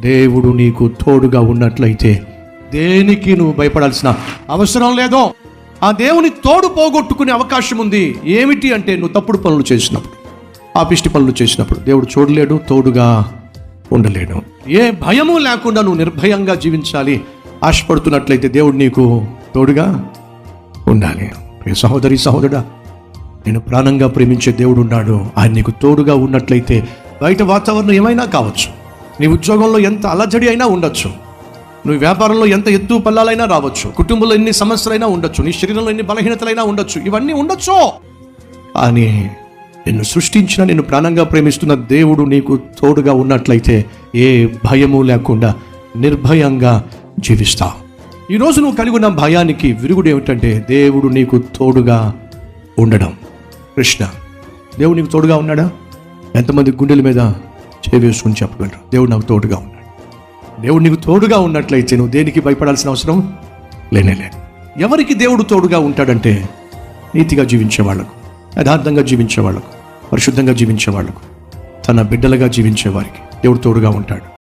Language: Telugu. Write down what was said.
దేవుడు నీకు తోడుగా ఉన్నట్లయితే దేనికి నువ్వు భయపడాల్సిన అవసరం లేదో ఆ దేవుని తోడు పోగొట్టుకునే అవకాశం ఉంది. ఏమిటి అంటే నువ్వు తప్పుడు పనులు చేసినప్పుడు ఆపిష్టి పనులు చేసినప్పుడు దేవుడు చూడలేడు తోడుగా ఉండలేడు. ఏ భయము లేకుండా నువ్వు నిర్భయంగా జీవించాలి ఆశపడుతున్నట్లయితే దేవుడు నీకు తోడుగా ఉండాలి. సహోదరి సహోదరుడా నేను ప్రాణంగా ప్రేమించే దేవుడు ఉన్నాడు. ఆయన నీకు తోడుగా ఉన్నట్లయితే బయట వాతావరణం ఏమైనా కావచ్చు. నీ ఉద్యోగంలో ఎంత అలజడి అయినా ఉండొచ్చు. నువ్వు వ్యాపారంలో ఎంత ఎత్తు పల్లాలైనా రావచ్చు. కుటుంబంలో ఎన్ని సమస్యలైనా ఉండొచ్చు. నీ శరీరంలో ఎన్ని బలహీనతలైనా ఉండొచ్చు. ఇవన్నీ ఉండొచ్చు. అని నిన్ను సృష్టించిన నిన్ను ప్రాణంగా ప్రేమిస్తున్న దేవుడు నీకు తోడుగా ఉన్నట్లయితే ఏ భయము లేకుండా నిర్భయంగా జీవిస్తావు ఈరోజు నువ్వు కలిగి ఉన్న భయానికి విరుగుడు ఏమిటంటే దేవుడు నీకు తోడుగా ఉండడం. కృష్ణ దేవుడు నీకు తోడుగా ఉన్నాడా? ఎంతమంది గుండెల మీద చేవేసుకుని చెప్పగలరు. దేవుడు నాకు తోడుగా ఉన్నాడు. దేవుడు నీకు తోడుగా ఉన్నట్లయితే నువ్వు దేనికి భయపడాల్సిన అవసరం? లేనే లేదు. ఎవరికి దేవుడు తోడుగా ఉంటాడంటే నీతిగా జీవించే వాళ్ళకు యథార్థంగా జీవించే వాళ్ళకు పరిశుద్ధంగా జీవించే వాళ్ళకు తన బిడ్డలుగా జీవించే వారికి దేవుడు తోడుగా ఉంటాడు.